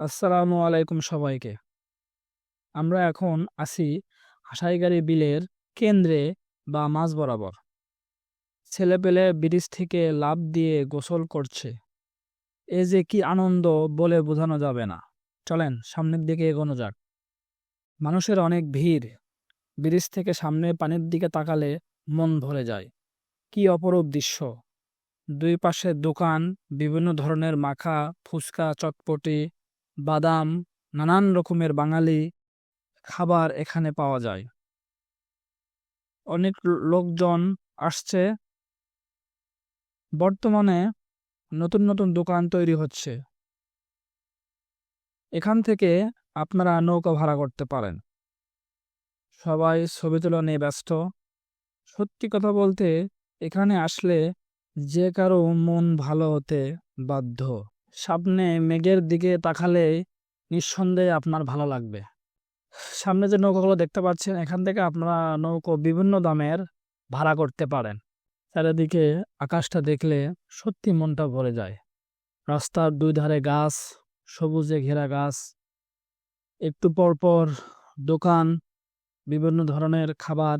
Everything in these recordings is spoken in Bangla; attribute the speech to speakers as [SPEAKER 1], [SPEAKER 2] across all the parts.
[SPEAKER 1] আসসালামু আলাইকুম সবাইকে। আমরা এখন আছি হাসাইগাড়ি বিলের কেন্দ্রে বা মাঝ বরাবর। ছেলেপেলে ব্রিজ থেকে লাফ দিয়ে গোসল করছে। এ যে কি আনন্দ বলে বোঝানো যাবে না। চলেন সামনের দিকে এগোনো যাক। মানুষের অনেক ভিড়। ব্রিজ থেকে সামনে পানির দিকে তাকালে মন ভরে যায়। কি অপরূপ দৃশ্য! দুই পাশে দোকান, বিভিন্ন ধরনের মাখা, ফুচকা, চটপটি, বাদাম, নানান রকমের বাঙালি খাবার এখানে পাওয়া যায়। অনেক লোকজন আসছে। বর্তমানে নতুন, নতুন দোকান তৈরি হচ্ছে। এখান থেকে আপনারা নৌকা ভাড়া করতে পারেন। সবাই ছবি তোলা নিয়ে ব্যস্ত। সত্যি কথা বলতে এখানে আসলে যে কারও মন ভালো হতে বাধ্য। সামনে মেঘের দিকে তাকালে নিঃসন্দেহে আপনার ভালো লাগবে। সামনে যে নৌকাগুলো দেখতে পাচ্ছেন এখান থেকে আপনারা নৌকো বিভিন্ন দামের ভাড়া করতে পারেন। চারিদিকে আকাশটা দেখলে সত্যি মনটা ভরে যায়। রাস্তার দুই ধারে গাছ, সবুজে ঘেরা গাছ। একটু পরপর দোকান, বিভিন্ন ধরনের খাবার।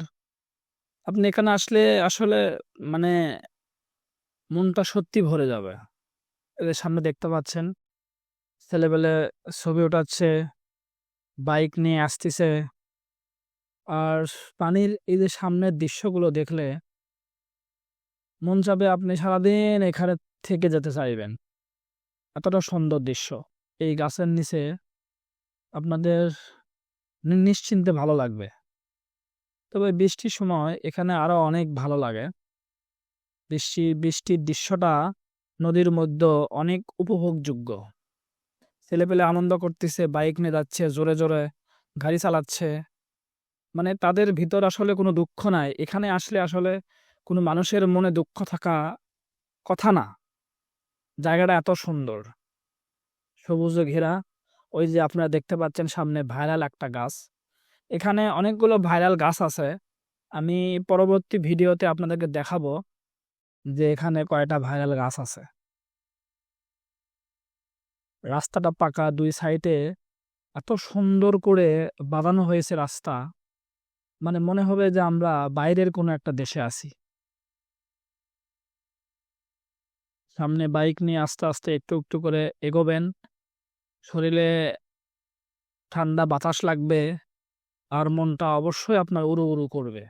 [SPEAKER 1] আপনি এখানে আসলে আসলে মানে মনটা সত্যি ভরে যাবে। যে সামনে দেখতে পাচ্ছেন ছেলেপেলে ছবি ওঠাচ্ছে, বাইক নিয়ে আসতিছে। আর পানির এই যে সামনের দৃশ্যগুলো দেখলে মন চাবে আপনি সারাদিন এখানে থেকে যেতে চাইবেন। এতটা সুন্দর দৃশ্য। এই গাছের নিচে আপনাদের নিশ্চিন্তে ভালো লাগবে। তবে বৃষ্টির সময় এখানে আরও অনেক ভালো লাগে। বৃষ্টি বৃষ্টির দৃশ্যটা নদীর মধ্যে অনেক উপভোগযোগ্য। ছেলেপেলে আনন্দ করতেছে, বাইক নিয়ে যাচ্ছে জোরে, জোরে গাড়ি চালাচ্ছে। মানে তাদের ভিতর আসলে কোনো দুঃখ নাই। এখানে আসলে আসলে কোনো মানুষের মনে দুঃখ থাকা কথা না। জায়গাটা এত সুন্দর। সবুজে ঘেরা। ওই যে আপনারা দেখতে পাচ্ছেন সামনে ভাইরাল একটা গাছ। এখানে অনেকগুলো ভাইরাল গাছ আছে। আমি পরবর্তী ভিডিওতে আপনাদেরকে দেখাবো যে এখানে কয়টা ভাইরাল গাছ আছে। রাস্তাটা পাকা দুই সাইডে এত সুন্দর করে বাঁধানো হয়েছে রাস্তা। মানে মনে হবে যে আমরা বাইরের কোনো একটা দেশে আছি। সামনে বাইক নিয়ে আস্তে, আস্তে একটু, একটু করে এগোবেন। শরীরে ঠান্ডা বাতাস লাগবে। আর মনটা অবশ্যই আপনার উড়ু, উড়ু করবে।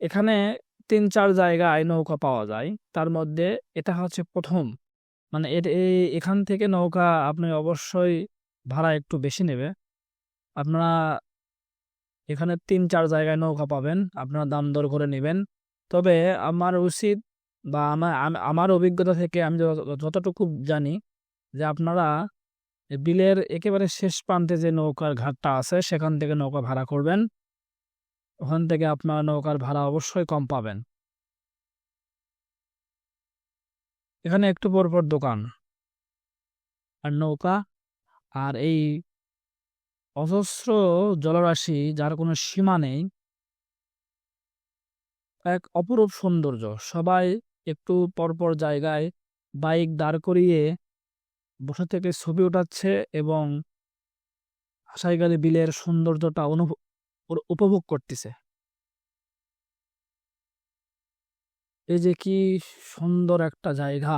[SPEAKER 1] এখানে ৩-৪ জায়গায় নৌকা পাওয়া যায়। তার মধ্যে এটা হচ্ছে প্রথম মানে এখান থেকে নৌকা আপনি অবশ্যই ভাড়া একটু বেশি নেবে। আপনারা এখানে ৩-৪ জায়গায় নৌকা পাবেন। আপনারা দাম দর করে নেবেন তবে আমার উচিত বা আমার আমার অভিজ্ঞতা থেকে আমি যতটুকু জানি যে আপনারা বিলের একেবারে শেষ প্রান্তে যে নৌকার ঘাটটা আছে, সেখান থেকে নৌকা ভাড়া করবেন। ওখান থেকে আপনার নৌকার ভাড়া অবশ্যই কম পাবেন। এখানে একটু পরপর দোকান। আর নৌকা, আর এই অজস্র জলরাশি যার কোনো সীমা নেই। এক অপরূপ সৌন্দর্য। সবাই একটু পরপর জায়গায় বাইক দাঁড় করিয়ে বসে থেকে ছবি ওঠাচ্ছে এবং হাসাইগাড়ি বিলের সৌন্দর্যটা অনুভ উপভোগ করতেছে। এই যে কি সুন্দর একটা জায়গা,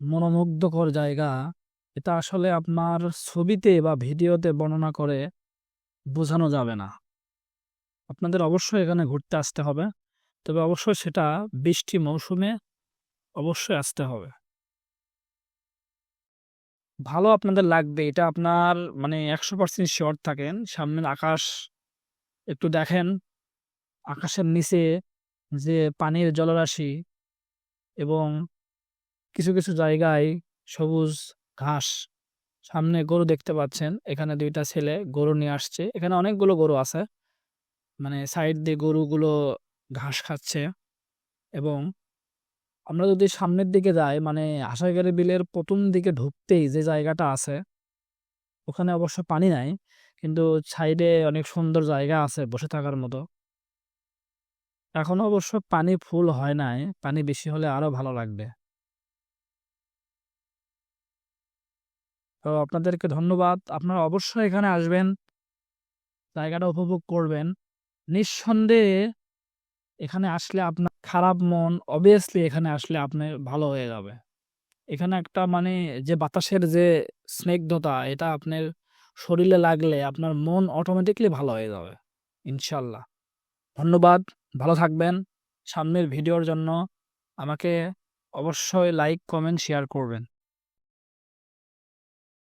[SPEAKER 1] মনোমুগ্ধকর জায়গা। এটা আসলে আপনার ছবিতে বা ভিডিওতে বর্ণনা করে বোঝানো যাবে না। আপনাদের অবশ্যই এখানে ঘুরতে আসতে হবে। তবে অবশ্যই সেটা বৃষ্টি মৌসুমে অবশ্যই আসতে হবে। ভালো আপনাদের লাগবে। এটা আপনার মানে ১০০% শিওর থাকেন। সামনের আকাশ একটু দেখেন। আকাশের নিচে যে পানির জলরাশি এবং কিছু, কিছু জায়গায় সবুজ ঘাস। সামনে গরু দেখতে পাচ্ছেন। এখানে দুইটা ছেলে গরু নিয়ে আসছে। এখানে অনেকগুলো গরু আছে। মানে সাইড দিয়ে গরুগুলো ঘাস খাচ্ছে এবং আমরা যদি সামনের দিকে যাই মানে হাসাইগাড়ি বিলের প্রথম দিকে ঢুকতেই যে জায়গাটা আছে ওখানে অবশ্য পানি নাই। কিন্তু সাইডে অনেক সুন্দর জায়গা আছে বসে থাকার মতো। এখনও অবশ্য পানি ফুল হয় নাই। পানি বেশি হলে আরও ভালো লাগবে। তো আপনাদেরকে ধন্যবাদ আপনারা অবশ্যই এখানে আসবেন, জায়গাটা উপভোগ করবেন নিঃসন্দেহে এখানে আসলে আপনার খারাপ মন অবভিয়াসলি এখানে আসলে আপনি ভালো হয়ে যাবে এখানে একটা মানে যে বাতাসের যে স্নিগ্ধতা, এটা আপনার শরীরে লাগলে আপনার মন অটোমেটিকলি ভালো হয়ে যাবে। ইনশাল্লাহ। ধন্যবাদ। ভালো থাকবেন। সামনের ভিডিওর জন্য আমাকে অবশ্যই লাইক কমেন্ট শেয়ার করবেন।